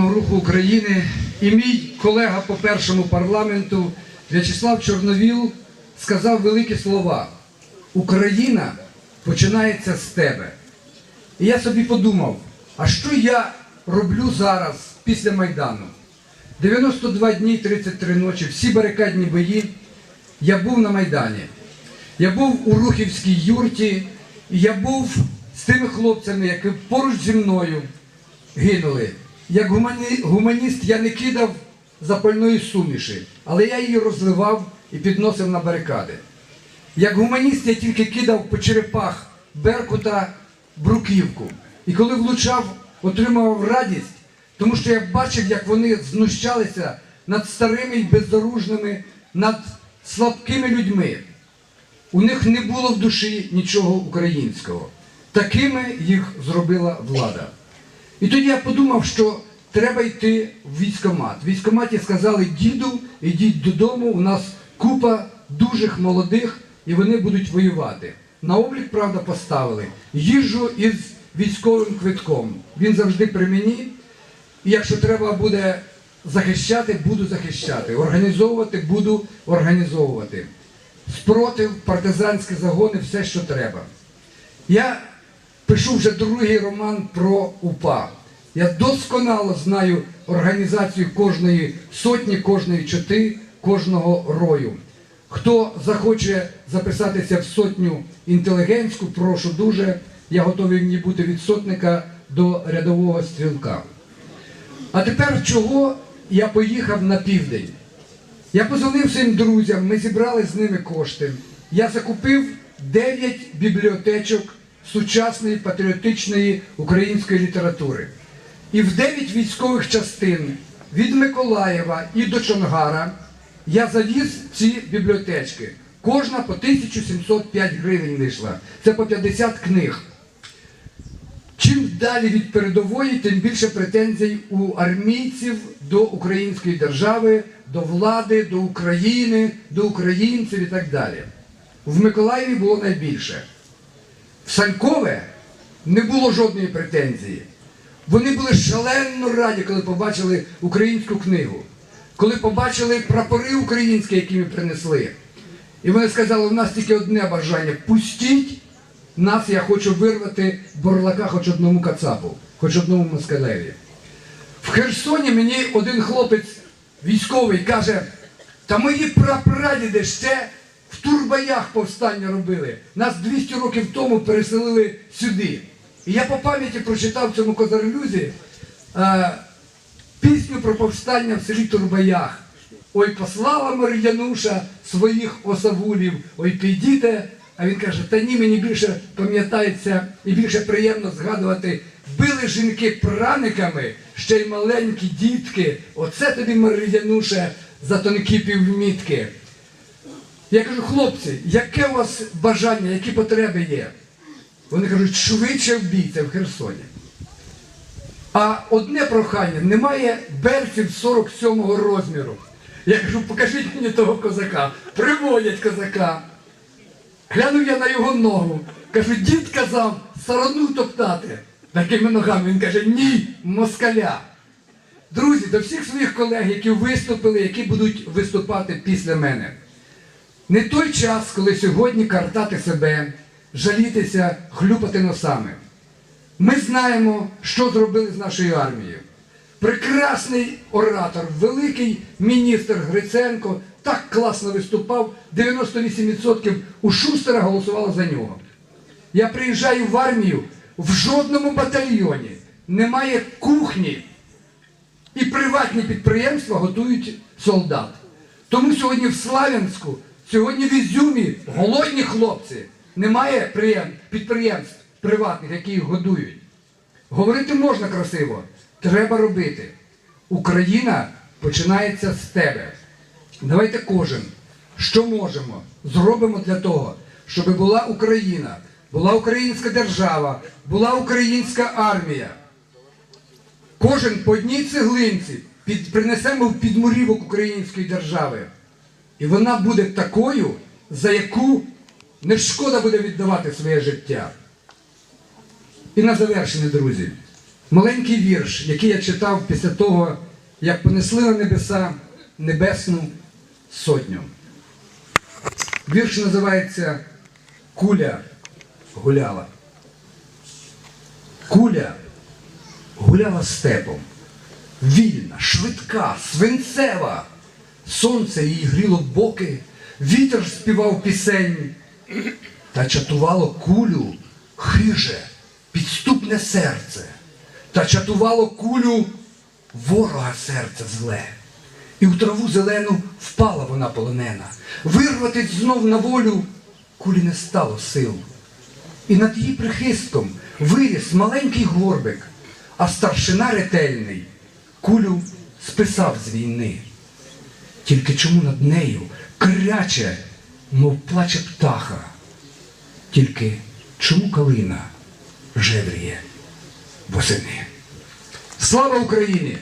Руху України і мій колега по першому парламенту В'ячеслав Чорновіл сказав великі слова. Україна починається з тебе. І я собі подумав, а що я роблю зараз після Майдану? 92 дні, 33 ночі, всі барикадні бої. Я був на Майдані. Я був у Рухівській юрті, я був з тими хлопцями, які поруч зі мною гинули. Як гуманіст я не кидав запальної суміші, але я її розливав і підносив на барикади. Як гуманіст я тільки кидав по черепах Беркута бруківку. І коли влучав, отримував радість, тому що я бачив, як вони знущалися над старими і бездоружними, над слабкими людьми. У них не було в душі нічого українського. Такими їх зробила влада. І тоді я подумав, що треба йти в військкомат. В військкоматі сказали, діду, ідіть додому, у нас купа дужих молодих, і вони будуть воювати. На облік, правда, поставили. Їжджу із військовим квитком. Він завжди при мені. І якщо треба буде захищати, буду захищати. Організовувати буду організовувати. Спротив, партизанські загони, все, що треба. Я пишу вже другий роман про УПА. Я досконало знаю організацію кожної сотні, кожної чоти, кожного рою. Хто захоче записатися в сотню інтелігентську, прошу дуже. Я готовий мені бути від сотника до рядового стрілка. А тепер чого я поїхав на південь? Я позвонив своїм друзям, ми зібрали з ними кошти. Я закупив 9 бібліотечок сучасної патріотичної української літератури. І в 9 військових частин від Миколаєва і до Чонгара я завіз ці бібліотечки. Кожна по 1705 гривень вийшла. Це по 50 книг. Чим далі від передової, тим більше претензій у армійців до української держави, до влади, до України, до українців і так далі. В Миколаєві було найбільше. Санькове не було жодної претензії. Вони були шалено раді, коли побачили українську книгу, коли побачили прапори українські, які ми принесли. І вони сказали, у нас тільки одне бажання пустіть нас, я хочу вирвати борлака хоч одному кацапу, хоч одному москалеві. В Херсоні мені один хлопець військовий каже, та мої прапрадіди в турбаях повстання робили. Нас 200 років тому переселили сюди. І я по пам'яті прочитав в цьому козарлюзі е, пісню про повстання в селі Турбаях. Ой, послала Мар'януша своїх осавулів, ой, підійте. А він каже, та ні, мені більше пам'ятається і більше приємно згадувати, били жінки праниками, ще й маленькі дітки. Оце тобі, Мар'януша, за тонкі півмітки. Я кажу, хлопці, яке у вас бажання, які потреби є? Вони кажуть, швидше вбійте в Херсоні. А одне прохання, немає берців 47-го розміру. Я кажу, покажіть мені того козака. Приводять козака. Глянув я на його ногу. Кажу, дід казав сарану топтати. Такими ногами. Він каже, ні, москаля. Друзі, до всіх своїх колег, які виступили, які будуть виступати після мене. Не той час, коли сьогодні картати себе, жалітися, хлюпати носами. Ми знаємо, що зробили з нашою армією. Прекрасний оратор, великий міністр Гриценко так класно виступав, 98% у Шустера голосувало за нього. Я приїжджаю в армію, в жодному батальйоні немає кухні, і приватні підприємства готують солдат. Тому сьогодні в Славянську, сьогодні в Ізюмі голодні хлопці. Немає підприємств приватних, які їх годують. Говорити можна красиво, треба робити. Україна починається з тебе. Давайте кожен, що можемо, зробимо для того, щоб була Україна, була українська держава, була українська армія. Кожен по одній цеглинці принесемо в підмурівок української держави. І вона буде такою, за яку не шкода буде віддавати своє життя. І на завершення, друзі, маленький вірш, який я читав після того, як понесли на небеса небесну сотню. Вірш називається Куля гуляла. Куля гуляла степом. Вільна, швидка, свинцева. Сонце її гріло боки, вітер співав пісень, та чатувало кулю хиже, підступне серце, та чатувало кулю ворога серце зле. І в траву зелену впала вона полонена. Вирватись знов на волю кулі не стало сил. І над її прихистком виріс маленький горбик, а старшина ретельний кулю списав з війни. Тільки чому над нею кряче, мов плаче птаха? Тільки чому калина жевріє восени? Слава Україні!